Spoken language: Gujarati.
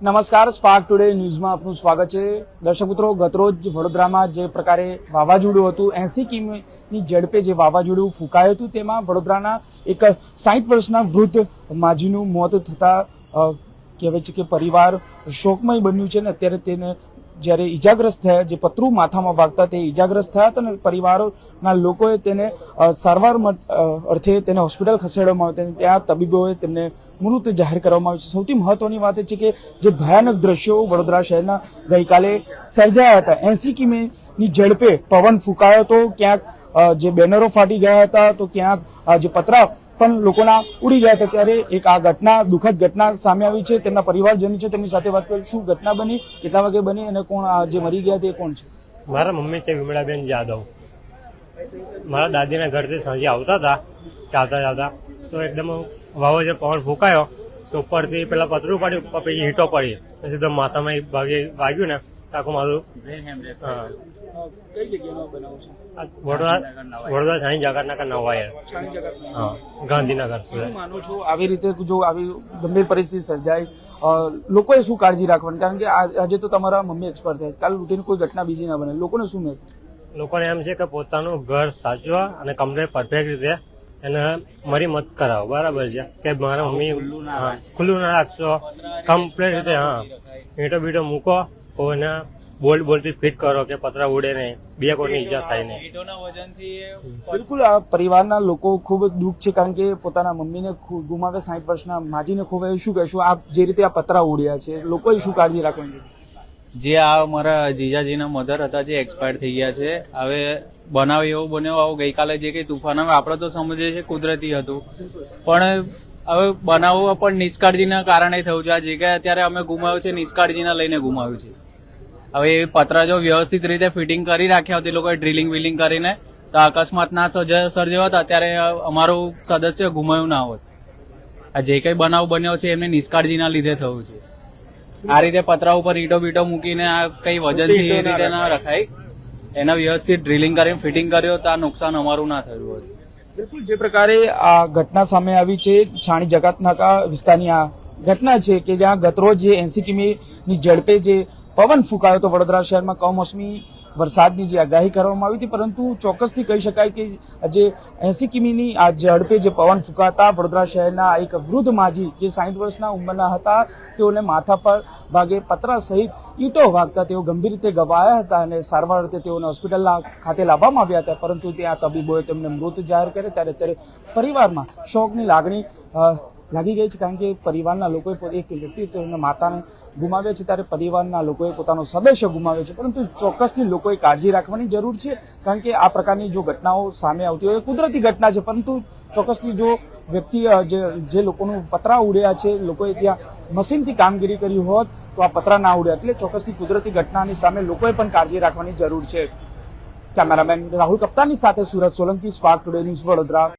નમસ્કાર સ્પાર્ક ટુડે ન્યૂઝમાં આપનું સ્વાગત છે. દર્શક મિત્રો, ગતરોજ વડોદરામાં જે પ્રકારે વાવાઝોડું હતું, એસી કિમીની ઝડપે જે વાવાઝોડું ફૂંકાયું હતું, તેમાં વડોદરાના એક સાઠ વર્ષના વૃદ્ધ માજીનું મોત થતા કહેવાય છે કે પરિવાર શોકમય બન્યું છે ને અત્યારે તેને જ્યારે ઈજાગ્રસ્ત થયા, જે પતરું માથામાં વાગતા તે ઈજાગ્રસ્ત થયા હતા અને પરિવારોના લોકોએ તેને સારવાર અર્થે તેને હોસ્પિટલ ખસેડવામાં આવ્યા અને ત્યાં તબીબોએ તેમને મૃત જાહેર કરવામાં આવ્યું છે. સૌથી મહત્વની વાત એ છે કે જે ભયાનક દ્રશ્યો વડોદરા શહેરના ગઈકાલે સર્જાયા હતા. એસી કિમીની ઝડપે પવન ફૂંકાયો હતો ક્યાંક જે બેનરો ફાટી ગયા હતા, તો ક્યાંક જે પતરા પણ લોકોના ઉડી ગયા હતા ત્યારે એક આ ઘટના, દુઃખદ ઘટના સામે આવી છે. તેમના પરિવારજનો છે, તેમની સાથે વાત કરી. શું ઘટના બની? કેટલા વાગે બની અને કોણ જે મરી ગયા તે કોણ છે? મારા મમ્મી છે વિમળાબેન જાદવ. મારા દાદીના ઘરથી સાંજે આવતા હતા, ચાલતા ચાલતા. તો એકદમ વાવાઝોડો પવન ફૂંકાયો, તો ઉપરથી પેલા પતરું પડ્યું ઉપર પછી હીટો પડી. પછી સીધો માથામાં ભાગે વાગ્યું ને આખું મારું. કઈ જગ્યામાં બનાવો છો? વડોદરા વડોદરા સાંઈ જગતનગર નવાયર હા ગાંધીનગર. માનો છો? આવી રીતે જો આવી ગંભીર પરિસ્થિતિ સર્જાય લોકોએ શું કાળજી રાખવાની? કારણ કે આજે તો તમારા મમ્મી એક્સપર્ટ થયા છે. કાલ ઉઠીને કોઈ ઘટના બીજી ના બને. લોકોને શું મેસેજ લોકોને એમ છે કે પોતાનું ઘર સાચવા અને કમરે પરફેક્ટ રીતે એને મારી મત કરાવો. બરાબર છે? કે મારા મમ્મી હા, ખુલ્લું ના રાખશો. કમ્પ્લેટ રીતે હા. ઈંટો બીટો મૂકો. કોઈને બોલ્ટ બોલ્ટથી ફિટ કરો કે પતરા ઉડે નહીં. બે કોઈની ઈજા થાય નહીં. બિલકુલ આ પરિવારના લોકો ખૂબ જ દુઃખ છે કારણ કે પોતાના મમ્મીને ગુમાવે સાઠ વર્ષના માજીને ખોવાય શું કહેશું? આપ જે રીતે આ પતરા ઉડ્યા છે લોકોએ શું કાળજી રાખવાની? છે? જે આ મારા જીજાજીના મધર હતા જે એક્સપાયર થઈ ગયા છે, હવે બનાવ એવો બન્યો, આવો ગઈકાલે જે કંઈ તુફાન આવે, આપણે તો સમજીએ છીએ કુદરતી હતું. પણ હવે બનાવો પણ નિષ્કાળજીના કારણે થયું છે. આ જગ્યાએ અત્યારે અમે ગુમાવ્યું છે, નિષ્કાળજીના લઈને ગુમાવ્યું છે. હવે એ પતરા જો વ્યવસ્થિત રીતે ફિટિંગ કરી રાખ્યા હતી લોકોએ ડ્રિલિંગ વિલિંગ કરીને, તો અકસ્માત ના સર્જ- સર્જ્યો હતા, અત્યારે અમારું સદસ્ય ગુમાવ્યું ના હોત. આ જે કંઈ બનાવ બન્યો છે, એમને નિષ્કાળજીના લીધે થયું છે. આ રીતે પતરા ઉપર ઈટો બીટો મૂકીને આ કઈ વજનથી એ રીતે ના રખાય. એના વ્યવસ્થિત ડ્રિલિંગ કરીને ફિટિંગ કર્યો તો આ નુકસાન અમારું ના થયું હોત બિલકુલ જે પ્રકારે આ ઘટના સામે આવી છે છાણી જગતનાકા વિસ્તારની આ ઘટના છે કે જ્યાં ગતરોજ જે એસી કિમીની ઝડપે જે પવન ફૂંકાયો તો વડોદરા શહેરમાં કમોસમી વરસાદની જે આગાહી કરવામાં આવી હતી, પરંતુ ચોક્કસથી કહી શકાય કે જે એસી કિમીની આ ઝડપે જે પવન ફૂંકાતા વડોદરા શહેરના એક વૃદ્ધ માજી જે સાઠ વર્ષના ઉંમરના હતા, તેઓને માથા પર ભાગે પતરા સહિત ઈંટો વાગતા તેઓ ગંભીર રીતે ગવાયા હતા અને સારવાર અર્થે તેઓને હોસ્પિટલ ખાતે લાવવામાં આવ્યા હતા, પરંતુ ત્યાં તબીબોએ તેમને મૃત જાહેર કર્યા, ત્યારે ત્યારે પરિવારમાં શોકની લાગણી લાગી ગઈ છે કારણ કે પરિવારના લોકોએ એક વ્યક્તિ માતાને ગુમાવ્યા છે ત્યારે પરિવારના લોકોએ પોતાનો સદસ્ય ગુમાવ્યો છે. પરંતુ ચોક્કસથી લોકોએ કાળજી રાખવાની જરૂર છે કારણ કે આ પ્રકારની જો ઘટનાઓ સામે આવતી હોય કુદરતી ઘટના છે. પરંતુ ચોક્કસથી જો વ્યક્તિ જે જે લોકોનું પતરા ઉડ્યા છે, લોકોએ ત્યાં મશીનથી કામગીરી કરી હોત તો આ પતરા ના ઉડ્યા. એટલે ચોક્કસથી કુદરતી ઘટનાની સામે લોકોએ પણ કાળજી રાખવાની જરૂર છે. કેમેરામેન રાહુલ કપ્તાની સાથે Surat Solanki, Spark Today News Vadodara.